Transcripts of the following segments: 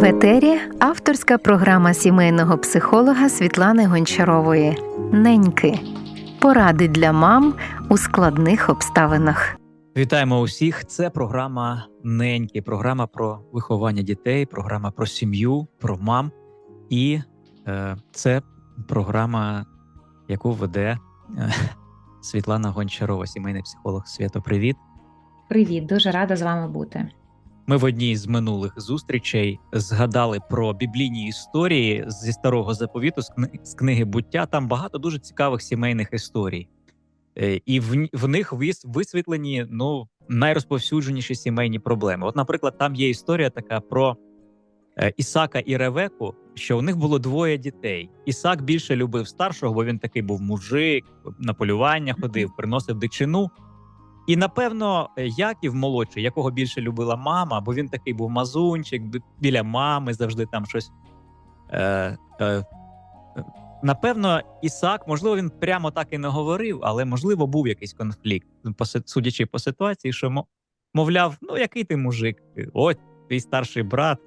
В етері авторська програма сімейного психолога Світлани Гончарової Неньки. Поради для мам у складних обставинах. Вітаємо усіх. Це програма Неньки, програма про виховання дітей, програма про сім'ю, про мам. І е, це програма, яку веде е, Світлана Гончарова, сімейний психолог. Свято, привіт. Привіт, дуже рада з вами бути. Ми в одній з минулих зустрічей згадали про біблійні історії зі старого заповіту з книги буття. Там багато дуже цікавих сімейних історій, Е, і в, в них висвітлені ну найрозповсюдженіші сімейні проблеми. От, наприклад, там є історія така про е, Ісака і Ревеку, що у них було двоє дітей. Ісак більше любив старшого, бо він такий був мужик, на полювання ходив, приносив дичину. І напевно, Яків молодший, якого більше любила мама, бо він такий був мазунчик, біля мами завжди там щось. Е, е, напевно, Ісак, можливо, він прямо так і не говорив, але можливо був якийсь конфлікт, судячи по ситуації, що мовляв, ну який ти мужик? От твій старший брат.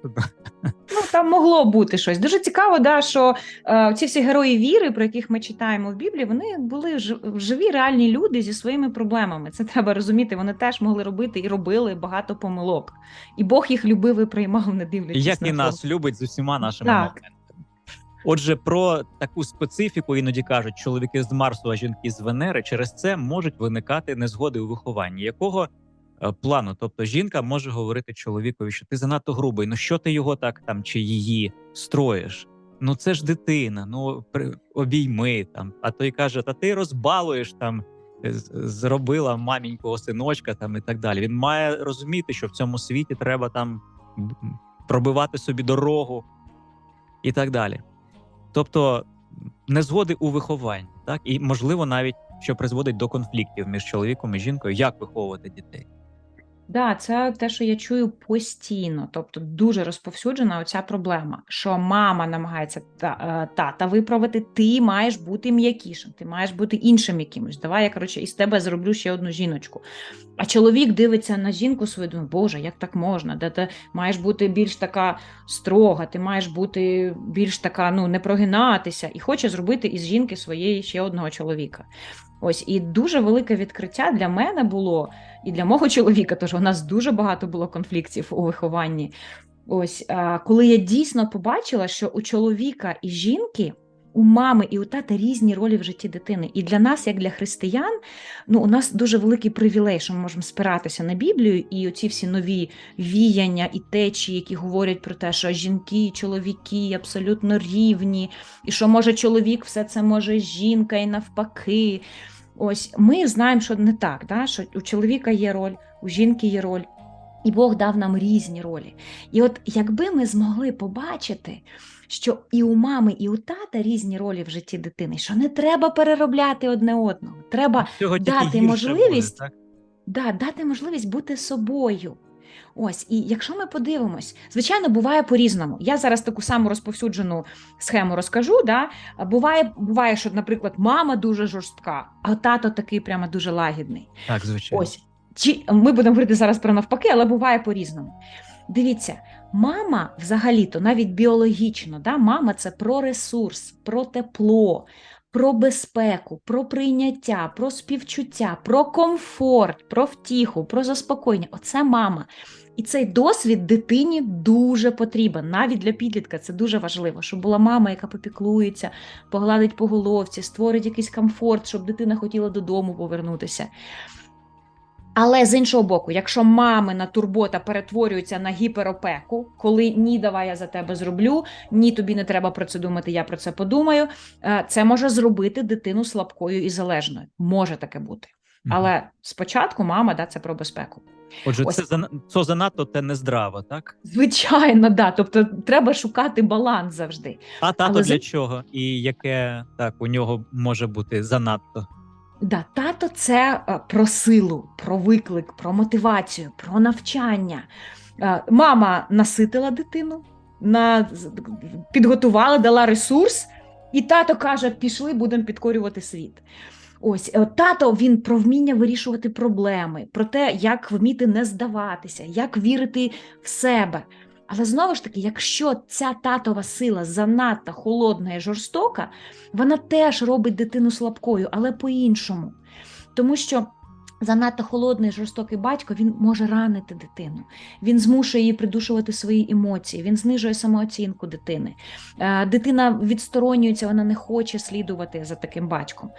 Ну там могло бути щось. Дуже цікаво, да, що е, ці всі герої віри, про яких ми читаємо в Біблії, вони були ж- живі, реальні люди зі своїми проблемами. Це треба розуміти. Вони теж могли робити і робили багато помилок. І Бог їх любив і приймав, не дивлячись Як на і то. нас любить з усіма нашими Так. моментами. Отже, про таку специфіку іноді кажуть, чоловіки з Марсу, а жінки з Венери. Через це можуть виникати незгоди у вихованні. Якого плану? Тобто, жінка може говорити чоловікові, що ти занадто грубий. Ну що ти його так там чи її строїш? Ну це ж дитина, ну обійми там. А той каже: Та ти розбалуєш там, е, зробила мамінького синочка там і так далі. Він має розуміти, що в цьому світі треба там пробивати собі дорогу і так далі. Тобто незгоди у вихованні, так і можливо навіть що призводить до конфліктів між чоловіком і жінкою, як виховувати дітей. Да, це те, що я чую постійно, тобто дуже розповсюджена оця проблема, що мама намагається та, е, тата виправити, ти маєш бути м'якішим, ти маєш бути іншим якимось. Давай я коротше із тебе зроблю ще одну жіночку. А чоловік дивиться на жінку свою, думає, Боже, як так можна? Де ти маєш бути більш така строга, ти маєш бути більш така, ну не прогинатися, і хоче зробити із жінки своєї ще одного чоловіка. Ось і дуже велике відкриття для мене було і для мого чоловіка, тож у нас дуже багато було конфліктів у вихованні. Ось коли я дійсно побачила, що у чоловіка і жінки, у мами і у тата різні ролі в житті дитини. І для нас, як для християн, ну у нас дуже великий привілей, що ми можемо спиратися на Біблію і оці всі нові віяння і течії, які говорять про те, що жінки і чоловіки абсолютно рівні, і що може чоловік, все це може жінка, і навпаки. Ось ми знаємо, що не так, да? що у чоловіка є роль, у жінки є роль, і Бог дав нам різні ролі. І от якби ми змогли побачити, що і у мами, і у тата різні ролі в житті дитини, що не треба переробляти одне одного, треба дати можливість буде, так? да, дати можливість бути собою. Ось, і якщо ми подивимось, звичайно, буває по-різному. Я зараз таку саму розповсюджену схему розкажу. Да? Буває, буває, що, наприклад, мама дуже жорстка, а тато такий прямо дуже лагідний. Так, звичайно. Ось. Чи ми будемо говорити зараз про навпаки, але буває по-різному. Дивіться, мама взагалі-то навіть біологічно, да, мама це про ресурс, про тепло, про безпеку, про прийняття, про співчуття, про комфорт, про втіху, про заспокоєння. Оце мама. І цей досвід дитині дуже потрібен. Навіть для підлітка це дуже важливо, щоб була мама, яка попіклується, погладить по головці, створить якийсь комфорт, щоб дитина хотіла додому повернутися. Але з іншого боку, якщо мамина турбота перетворюється на гіперопеку, коли ні, давай я за тебе зроблю, ні, тобі не треба про це думати, я про це подумаю. е, Це може зробити дитину слабкою і залежною. Може таке бути. Але спочатку мама да, це про безпеку. Отже, ось- це зана- це занадто те нездраво, так? Звичайно, да. Тобто треба шукати баланс завжди. А тато Але для чого? І яке так у нього може бути занадто? Да, тато це е, про силу, про виклик, про мотивацію, про навчання. Е, Мама наситила дитину, підготувала, дала ресурс, і тато каже: пішли, будемо підкорювати світ. Ось е, тато він про вміння вирішувати проблеми, про те, як вміти не здаватися, як вірити в себе. Але знову ж таки, якщо ця татова сила занадто холодна і жорстока, вона теж робить дитину слабкою, але по-іншому. Тому що занадто холодний жорстокий батько він може ранити дитину, він змушує її придушувати свої емоції, він знижує самооцінку дитини. Е, Дитина відсторонюється, вона не хоче слідувати за таким батьком.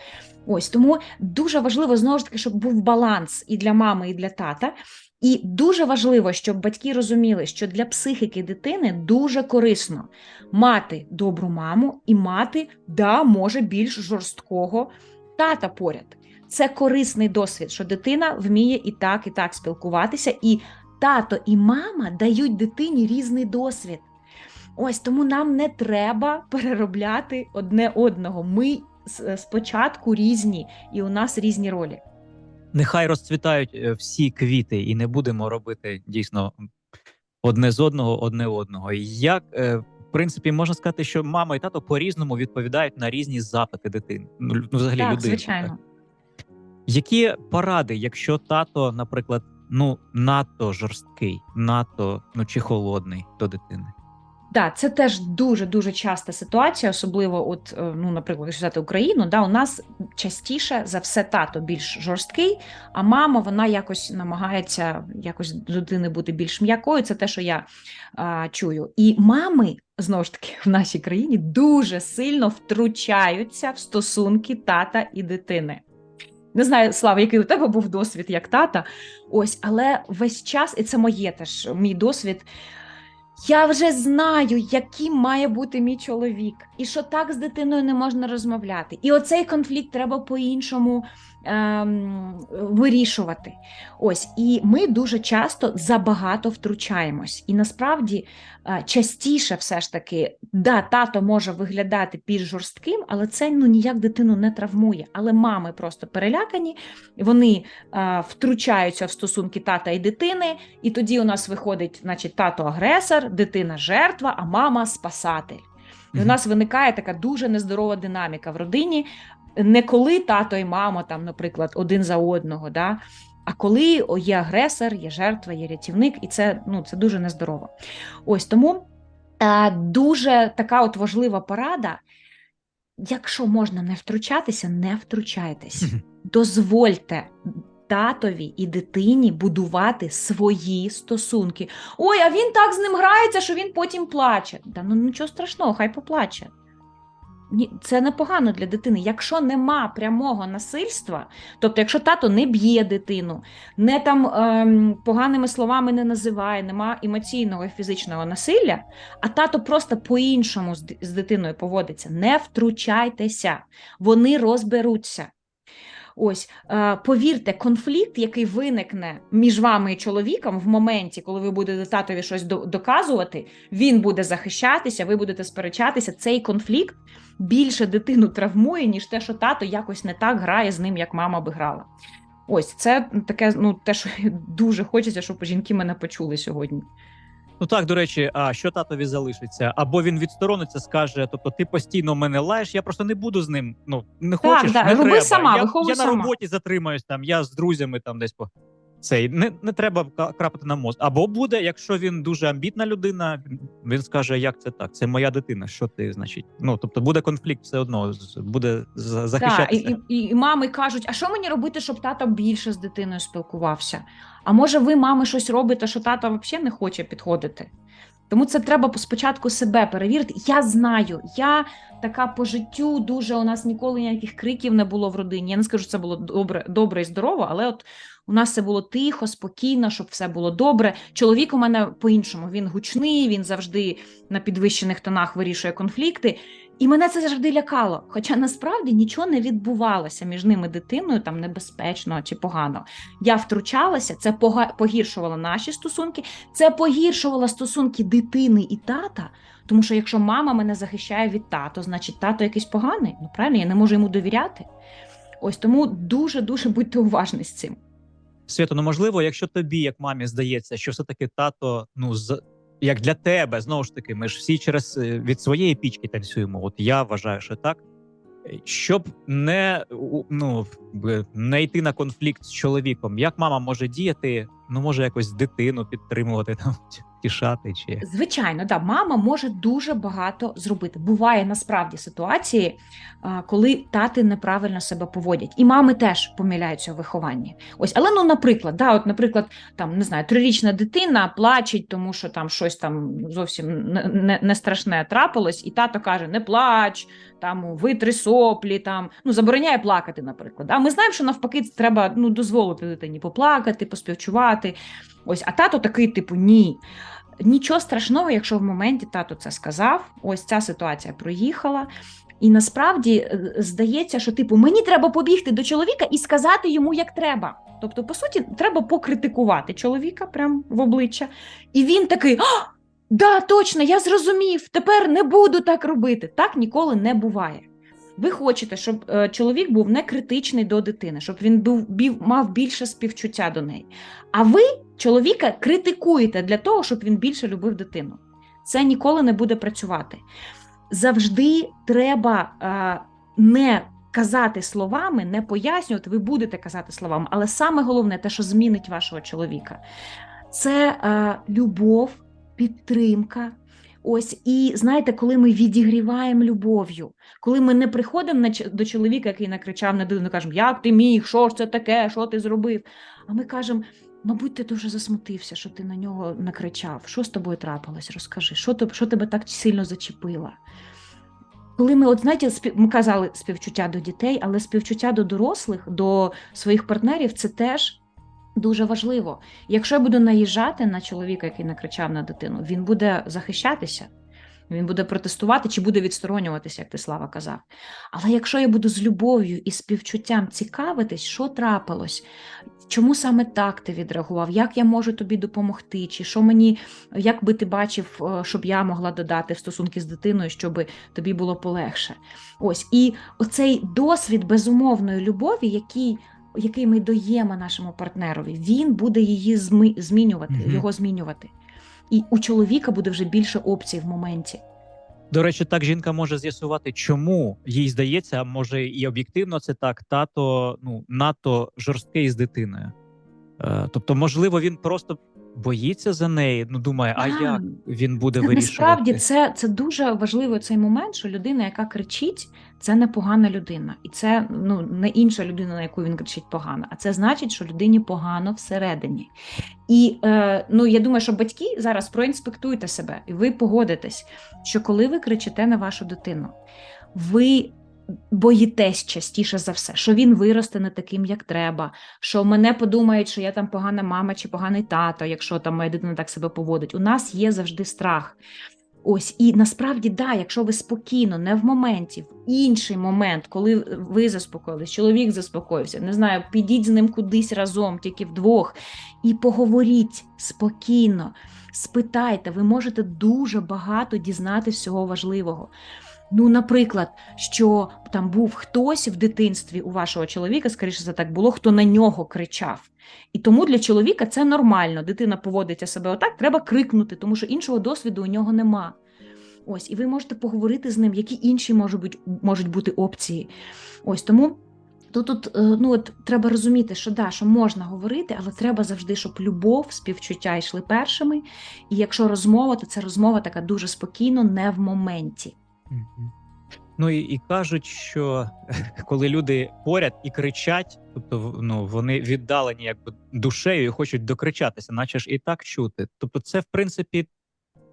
Ось тому дуже важливо знову ж таки, щоб був баланс і для мами, і для тата. І дуже важливо, щоб батьки розуміли, що для психіки дитини дуже корисно мати добру маму і мати, да, може, більш жорсткого тата поряд. Це корисний досвід, що дитина вміє і так, і так спілкуватися, і тато і мама дають дитині різний досвід. Ось тому нам не треба переробляти одне одного. Ми спочатку різні, і у нас різні ролі. Нехай розцвітають е, всі квіти, і не будемо робити дійсно одне з одного, одне одного. Як е, в принципі можна сказати, що мама і тато по-різному відповідають на різні запити дитини. Ну, ну взагалі так, людини. звичайно. так. Які поради, якщо тато, наприклад, ну надто жорсткий, надто ну чи холодний до дитини? Да, це теж дуже дуже часта ситуація, особливо, от е, ну, наприклад, якщо взяти Україну, да, у нас частіше за все тато більш жорсткий, а мама вона якось намагається якось до дитини бути більш м'якою. Це те, що я а, чую. І мами знову ж таки в нашій країні дуже сильно втручаються в стосунки тата і дитини. Не знаю, Слава, який у тебе був досвід як тата. Ось, але весь час, і це моє теж мій досвід. Я вже знаю, яким має бути мій чоловік, і що так з дитиною не можна розмовляти. І оцей конфлікт треба по-іншому ем, вирішувати. Ось, і ми дуже часто забагато втручаємось. І насправді е, частіше все ж таки, да, тато може виглядати більш жорстким, але це ну ніяк дитину не травмує. Але мами просто перелякані, вони е, втручаються в стосунки тата і дитини, і тоді у нас виходить, значить, тато агресор, дитина жертва, а мама спасатель. І у нас виникає така дуже нездорова динаміка в родині. Не коли тато і мама, там, наприклад, один за одного, да? а коли є агресор, є жертва, є рятівник, і це, ну, це дуже нездорово. Ось тому е, дуже така от важлива порада. Якщо можна не втручатися, не втручайтесь. Дозвольте татові і дитині будувати свої стосунки. Ой, а він так з ним грається, що він потім плаче. Та ну нічого страшного, хай поплаче. Це непогано для дитини. Якщо нема прямого насильства, тобто, якщо тато не б'є дитину, не там ем, поганими словами не називає, нема емоційного і фізичного насилля, а тато просто по-іншому з дитиною поводиться. Не втручайтеся, вони розберуться. Ось, е, повірте, конфлікт, який виникне між вами і чоловіком в моменті, коли ви будете татові щось доказувати, він буде захищатися, ви будете сперечатися. Цей конфлікт більше дитину травмує, ніж те, що тато якось не так грає з ним, як мама би грала. Ось це таке, ну те, що дуже хочеться, щоб жінки мене почули сьогодні. Ну так, до речі, а що татові залишиться? Або він відсторониться, скаже: тобто, ти постійно мене лаєш, я просто не буду з ним. Ну не Так, хочеш, да, не роби треба. сама, я, виховуй я на роботі затримаюсь там, я з друзями там десь по цей. Не, не треба крапати на мозк. Або буде, якщо він дуже амбітна людина, він скаже, як це так? Це моя дитина. Що ти, значить? Ну тобто буде конфлікт все одно, буде за- Так, і, і, і мами кажуть: а що мені робити, щоб тато більше з дитиною спілкувався? А може, ви, мами, щось робите, що тато взагалі не хоче підходити? Тому це треба спочатку себе перевірити. Я знаю, я така по життю дуже у нас ніколи ніяких криків не було в родині. Я не скажу, що це було добре, добре і здорово, але от у нас це було тихо, спокійно, щоб все було добре. Чоловік у мене по-іншому. Він гучний, він завжди на підвищених тонах вирішує конфлікти. І мене це завжди лякало. Хоча насправді нічого не відбувалося між ними дитиною там небезпечно чи погано. Я втручалася, це погіршувало наші стосунки, це погіршувало стосунки дитини і тата. Тому що якщо мама мене захищає від тато, значить тато якийсь поганий. Ну правильно, я не можу йому довіряти. Ось тому дуже дуже будьте уважні з цим. Свято, ну можливо, якщо тобі, як мамі, здається, що все таки тато, ну з як для тебе, знову ж таки, ми ж всі через е, від своєї пічки танцюємо. От я вважаю, що так. Е, Щоб не ну не йти на конфлікт з чоловіком, як мама може діяти? Ну може якось дитину підтримувати там, втішати чи Звичайно, да, мама може дуже багато зробити. Буває насправді ситуації, коли тати неправильно себе поводять, і мами теж помиляються у вихованні. Ось, але ну, наприклад, да, от, наприклад, там не знаю, трирічна дитина плачеть, тому що там щось там зовсім не, не, не страшне трапилось, і тато каже: не плач, там витри соплі, там ну забороняє плакати, наприклад. А ми знаємо, що навпаки, треба ну дозволити дитині поплакати, поспівчувати. Ось, а тато такий, типу, ні. Нічого страшного, якщо в моменті тато це сказав, ось ця ситуація проїхала. І насправді е, здається, що типу мені треба побігти до чоловіка і сказати йому, як треба. Тобто, по суті, треба покритикувати чоловіка прямо в обличчя. І він такий: да, точно, я зрозумів, тепер не буду так робити. Так ніколи не буває. Ви хочете, щоб е, чоловік був не критичний до дитини, щоб він був, мав більше співчуття до неї. А ви чоловіка критикуєте для того, щоб він більше любив дитину. Це ніколи не буде працювати. Завжди треба е, не казати словами, не пояснювати, ви будете казати словами, але саме головне, те, що змінить вашого чоловіка, це е, любов, підтримка. Ось і знаєте, коли ми відігріваємо любов'ю, коли ми не приходимо на до чоловіка, який накричав на дитину, кажемо, як ти міг, що ж це таке, що ти зробив? А ми кажемо, мабуть, ти дуже засмутився, що ти на нього накричав. Що з тобою трапилось? Розкажи, що, тоб- що тебе так сильно зачепило? Коли ми, от знаєте, ми казали співчуття до дітей, але співчуття до дорослих, до своїх партнерів це теж дуже важливо. Якщо я буду наїжджати на чоловіка, який накричав на дитину, він буде захищатися, він буде протестувати чи буде відсторонюватися, як ти Слава казав. Але якщо я буду з любов'ю і співчуттям цікавитись, що трапилось, чому саме так ти відреагував, як я можу тобі допомогти, чи що мені, як би ти бачив, е, щоб я могла додати в стосунки з дитиною, щоб тобі було полегше. Ось і оцей досвід безумовної любові, який який ми даємо нашому партнерові, він буде її змінювати, Мгм. його змінювати. І у чоловіка буде вже більше опцій в моменті. До речі, так жінка може з'ясувати, чому їй здається, а може і об'єктивно це так. Тато ну надто жорсткий з дитиною. Е, тобто, можливо, він просто боїться за неї. Ну думає, а Так. як він буде Це, вирішувати? насправді це, це дуже важливий цей момент, що людина, яка кричить, це не погана людина, і це ну не інша людина, на яку він кричить погано, а це значить, що людині погано всередині. І е, ну я думаю, що батьки зараз проінспектуйте себе, і ви погодитесь, що коли ви кричите на вашу дитину, ви. Боїтесь частіше за все, що він виросте не таким, як треба, що мене подумають, що я там погана мама чи поганий тато, якщо там моя дитина так себе поводить. У нас є завжди страх. Ось і насправді, да, якщо ви спокійно, не в моменті, в інший момент, коли ви заспокоїлись, чоловік заспокоївся, не знаю, підіть з ним кудись разом, тільки вдвох, і поговоріть спокійно, спитайте, ви можете дуже багато дізнати всього важливого. Ну, наприклад, що там був хтось в дитинстві у вашого чоловіка, скоріше за так було, хто на нього кричав. І тому для чоловіка це нормально. Дитина поводиться себе отак, треба крикнути, тому що іншого досвіду у нього нема. Ось, і ви можете поговорити з ним, які інші можуть бути, можуть бути опції. Ось тому. То тут е, ну от треба розуміти, що да, що можна говорити, але треба завжди, щоб любов, співчуття йшли першими. І якщо розмова, то це розмова така дуже спокійно, не в моменті. Ну і, і кажуть, що коли люди поряд і кричать, тобто ну, вони віддалені якби душею і хочуть докричатися, наче ж і так чути. Тобто, це в принципі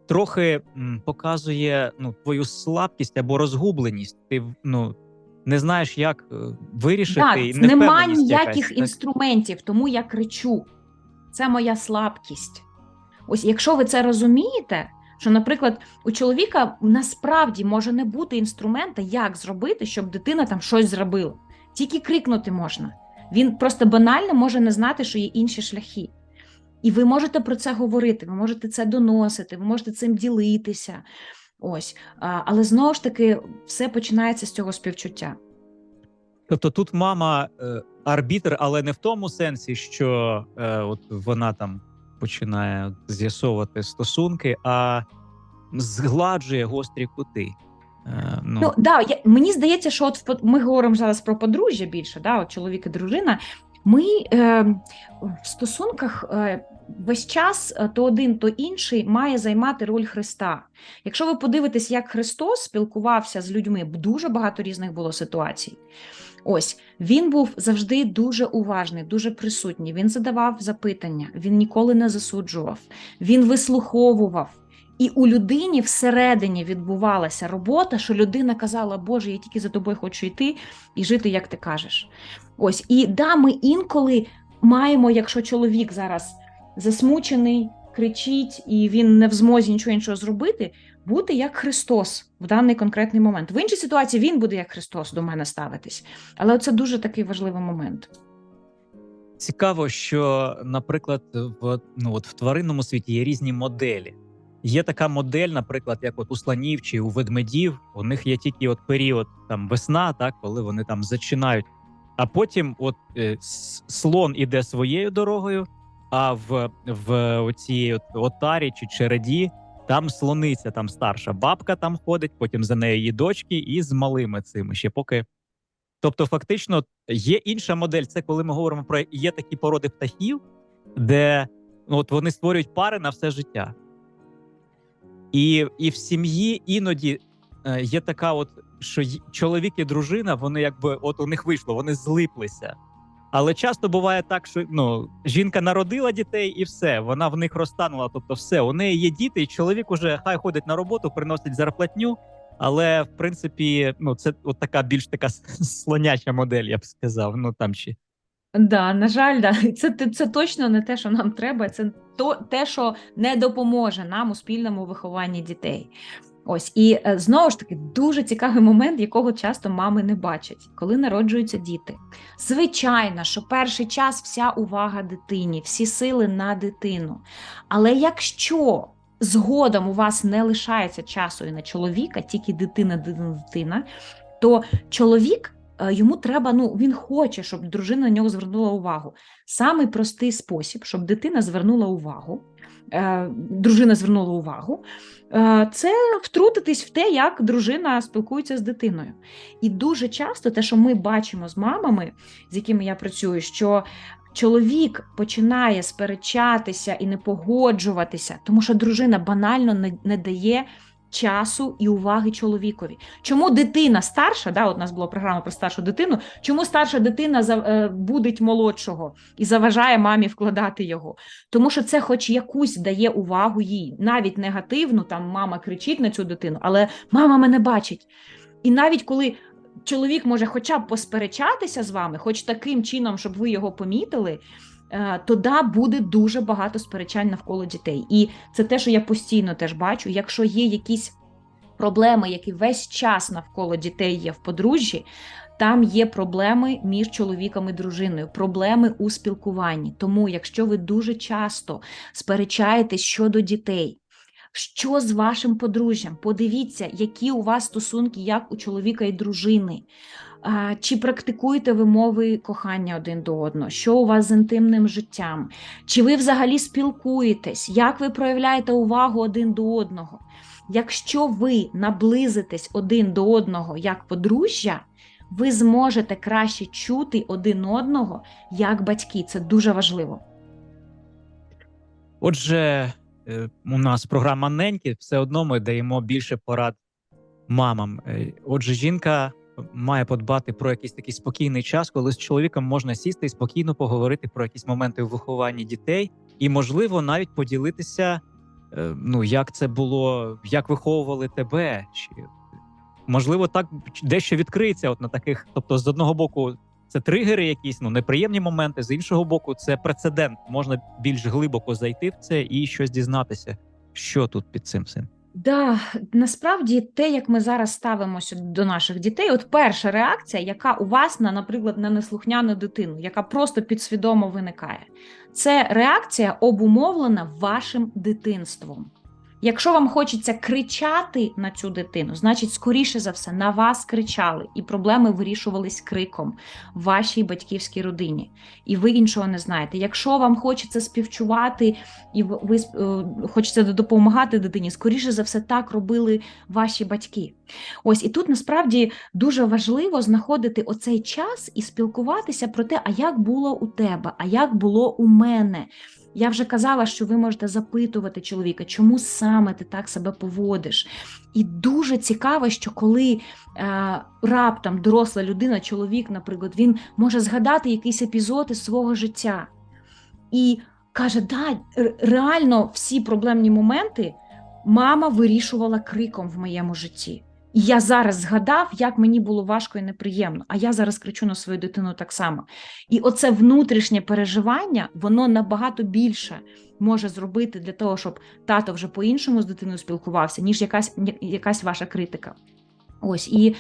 трохи м, показує ну, твою слабкість або розгубленість. Ти ну, не знаєш, як е, вирішити, Так, і нема ніяких якась, так? інструментів, тому я кричу. Це моя слабкість. Ось якщо ви це розумієте, що, наприклад, у чоловіка насправді може не бути інструмента, як зробити, щоб дитина там щось зробила. Тільки крикнути можна. Він просто банально може не знати, що є інші шляхи. І ви можете про це говорити, ви можете це доносити, ви можете цим ділитися. Ось, але знову ж таки, все починається з цього співчуття. Тобто тут мама е, арбітр, але не в тому сенсі, що е, от вона там починає з'ясовувати стосунки, а згладжує гострі кути. Е, ну, Ну да, я, мені здається, що от в ми говоримо зараз про подружжя більше, да, от чоловік і дружина. Ми е, в стосунках е, весь час е, то один, то інший має займати роль Христа. Якщо ви подивитесь, як Христос спілкувався з людьми, дуже багато різних було ситуацій. Ось він був завжди дуже уважний, дуже присутній. Він задавав запитання, він ніколи не засуджував, він вислуховував. І у людині всередині відбувалася робота, що людина казала, Боже, я тільки за тобою хочу йти і жити, як ти кажеш. Ось, і да, ми інколи маємо, якщо чоловік зараз засмучений, кричить, і він не в змозі нічого іншого зробити, бути як Христос в даний конкретний момент. В іншій ситуації він буде як Христос до мене ставитись. Але це дуже такий важливий момент. Цікаво, що, наприклад, в ну от в тваринному світі є різні моделі. Є така модель, наприклад, як от у слонів чи у ведмедів. У них є тільки от період там весна, так коли вони там зачинають. А потім, от е, слон іде своєю дорогою, а в, в оцій от отарі чи череді там слониця, там старша бабка там ходить, потім за нею її дочки, і з малими цими ще поки. Тобто, фактично, є інша модель. Це коли ми говоримо про є такі породи птахів, де ну, от вони створюють пари на все життя. І, і в сім'ї іноді е, є така, от що чоловік і дружина, вони якби от у них вийшло, вони злиплися. Але часто буває так, що ну жінка народила дітей і все, вона в них розтанула. Тобто, все, у неї є діти, і чоловік уже хай ходить на роботу, приносить зарплатню. Але в принципі, ну це от така більш така слоняча модель, я б сказав. Ну там ще Да, на жаль, да. Це, це точно не те, що нам треба. Це то, те, що не допоможе нам у спільному вихованні дітей. Ось і е, знову ж таки дуже цікавий момент, якого часто мами не бачать, коли народжуються діти. Звичайно, що перший час вся увага дитині, всі сили на дитину. Але якщо згодом у вас не лишається часу і на чоловіка, тільки дитина, дитина, дитина, то чоловік е, йому треба, ну він хоче, щоб дружина на нього звернула увагу. Самий простий спосіб, щоб дитина звернула увагу, дружина звернула увагу, е, це втрутитись в те, як дружина спілкується з дитиною. І дуже часто те, що ми бачимо з мамами, з якими я працюю, що чоловік починає сперечатися і не погоджуватися, тому що дружина банально не дає. Часу і уваги чоловікові. Чому дитина старша? Да, от у нас була програма про старшу дитину. Чому старша дитина е, будить молодшого і заважає мамі вкладати його? Тому що це, хоч якусь дає увагу їй, навіть негативну, там мама кричить на цю дитину, але мама мене бачить. І навіть коли чоловік може хоча б посперечатися з вами, хоч таким чином, щоб ви його помітили. Е, То да, буде дуже багато сперечань навколо дітей, і це те, що я постійно теж бачу. Якщо є якісь проблеми, які весь час навколо дітей є в подружжі, там є проблеми між чоловіком і дружиною, проблеми у спілкуванні. Тому, якщо ви дуже часто сперечаєтесь щодо дітей, що з вашим подружжям? Подивіться, які у вас стосунки, як у чоловіка і дружини. Чи практикуєте ви мови кохання один до одного? Що у вас з інтимним життям? Чи ви взагалі спілкуєтесь? Як ви проявляєте увагу один до одного? Якщо ви наблизитесь один до одного як подружжя, ви зможете краще чути один одного як батьки. Це дуже важливо. Отже, е, у нас програма неньки, все одно ми даємо більше порад мамам. Е, Отже, жінка має подбати про якийсь такий спокійний час, коли з чоловіком можна сісти і спокійно поговорити про якісь моменти у вихованні дітей, і, можливо, навіть поділитися, е, ну як це було, як виховували тебе, чи можливо, так дещо відкриється. От на таких, тобто, з одного боку. Це тригери, якісь ну неприємні моменти. З іншого боку, це прецедент. Можна більш глибоко зайти в це і щось дізнатися, що тут під цим всім. Да, насправді те, як ми зараз ставимося до наших дітей, от перша реакція, яка у вас на, наприклад, на неслухняну дитину, яка просто підсвідомо виникає, це реакція обумовлена вашим дитинством. Якщо вам хочеться кричати на цю дитину, значить, скоріше за все, на вас кричали, і проблеми вирішувались криком в вашій батьківській родині, і ви іншого не знаєте. Якщо вам хочеться співчувати і ви е, хочеться допомагати дитині, скоріше за все, так робили ваші батьки. Ось і тут насправді дуже важливо знаходити оцей час і спілкуватися про те, а як було у тебе, а як було у мене. Я вже казала, що ви можете запитувати чоловіка, чому саме ти так себе поводиш. І дуже цікаво, що коли е, раптом доросла людина, чоловік, наприклад, він може згадати якийсь епізод із свого життя і каже: да, реально всі проблемні моменти мама вирішувала криком в моєму житті. І я зараз згадав, як мені було важко і неприємно, а я зараз кричу на свою дитину так само. І оце внутрішнє переживання, воно набагато більше може зробити для того, щоб тато вже по-іншому з дитиною спілкувався, ніж якась, якась ваша критика. Ось і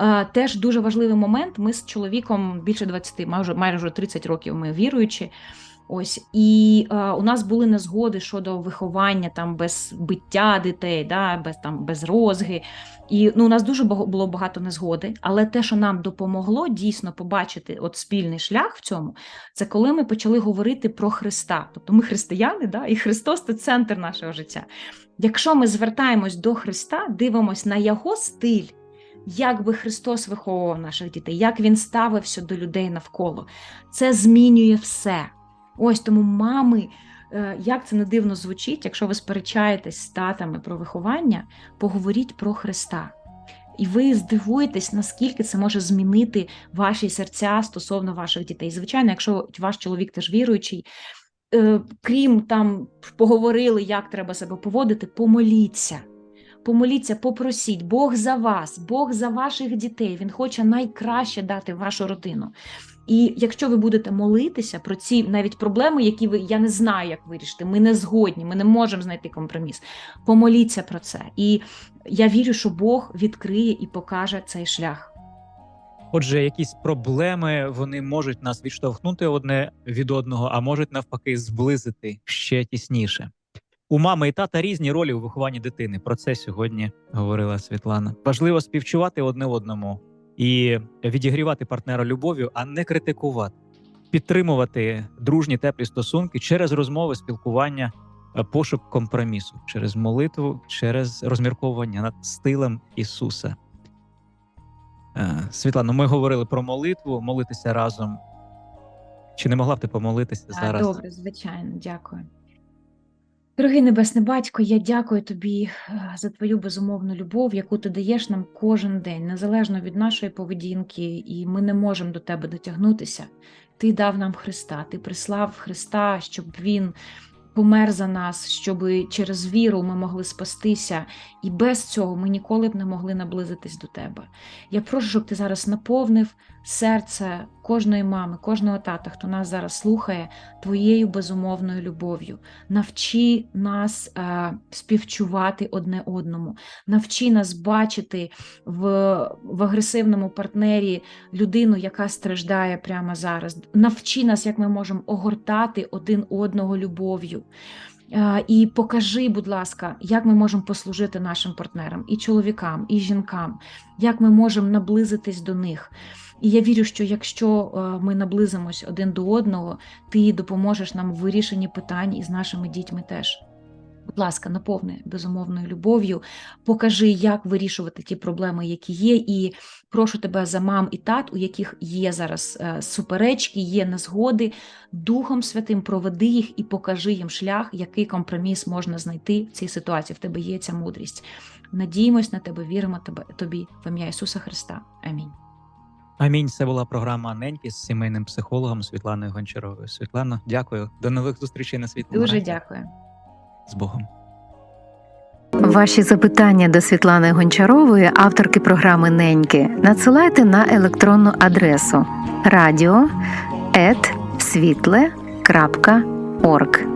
е, теж дуже важливий момент. Ми з чоловіком більше 20, майже майже вже 30 років ми віруючі. Ось і е, у нас були незгоди щодо виховання там без биття дітей, да, без там без розги. І ну, у нас дуже було багато незгоди. Але те, що нам допомогло дійсно побачити от спільний шлях в цьому, це коли ми почали говорити про Христа. Тобто ми християни, да, і Христос це центр нашого життя. Якщо ми звертаємось до Христа, дивимось на його стиль. Як би Христос виховував наших дітей, як він ставився до людей навколо, це змінює все. Ось тому мами, е, як це не дивно звучить, якщо ви сперечаєтесь з татами про виховання, поговоріть про Христа. І ви здивуєтесь, наскільки це може змінити ваші серця стосовно ваших дітей. Звичайно, якщо ваш чоловік теж віруючий, е, крім там поговорили, як треба себе поводити, помоліться. Помоліться, попросіть Бог за вас, Бог за ваших дітей. Він хоче найкраще дати вашу родину. І якщо ви будете молитися про ці навіть проблеми, які ви я не знаю, як вирішити, ми не згодні, ми не можемо знайти компроміс. Помоліться про це. І я вірю, що Бог відкриє і покаже цей шлях. Отже, якісь проблеми вони можуть нас відштовхнути одне від одного, а можуть навпаки зблизити ще тісніше. У мами і тата різні ролі у вихованні дитини. Про це сьогодні говорила Світлана. Важливо співчувати одне одному і відігрівати партнера любов'ю, а не критикувати, підтримувати дружні теплі стосунки через розмови, спілкування, е, пошук компромісу, через молитву, через розмірковування над стилем Ісуса. Е, Світлано, ми говорили про молитву, молитися разом. Чи не могла б ти помолитися зараз? Добре, звичайно, дякую. Дорогий Небесний Батько, я дякую тобі е, за твою безумовну любов, яку ти даєш нам кожен день, незалежно від нашої поведінки, і ми не можемо до тебе дотягнутися. Ти дав нам Христа, ти прислав Христа, щоб Він помер за нас, щоб через віру ми могли спастися, і без цього ми ніколи б не могли наблизитись до тебе. Я прошу, щоб ти зараз наповнив серце кожної мами, кожного тата, хто нас зараз слухає, твоєю безумовною любов'ю. Навчи нас е, співчувати одне одному, навчи нас бачити в, в агресивному партнері людину, яка страждає прямо зараз. Навчи нас, як ми можемо огортати один одного любов'ю. Е, І покажи, будь ласка, як ми можемо послужити нашим партнерам, і чоловікам, і жінкам, як ми можемо наблизитись до них. І я вірю, що якщо е, ми наблизимось один до одного, ти допоможеш нам в вирішенні питань із нашими дітьми теж. Будь ласка, наповни безумовною любов'ю, покажи, як вирішувати ті проблеми, які є, і прошу тебе за мам і тат, у яких є зараз е, суперечки, є незгоди. Духом Святим проведи їх і покажи їм шлях, який компроміс можна знайти в цій ситуації. В тебе є ця мудрість. Надіємось на тебе, віримо тобі в ім'я Ісуса Христа. Амінь. Амінь. Це була програма Неньки з сімейним психологом Світланою Гончаровою. Світлано, дякую. До нових зустрічей на світлому. Дуже дякую. З Богом. Ваші запитання до Світлани Гончарової, авторки програми Неньки, надсилайте на електронну адресу radio.світле.орг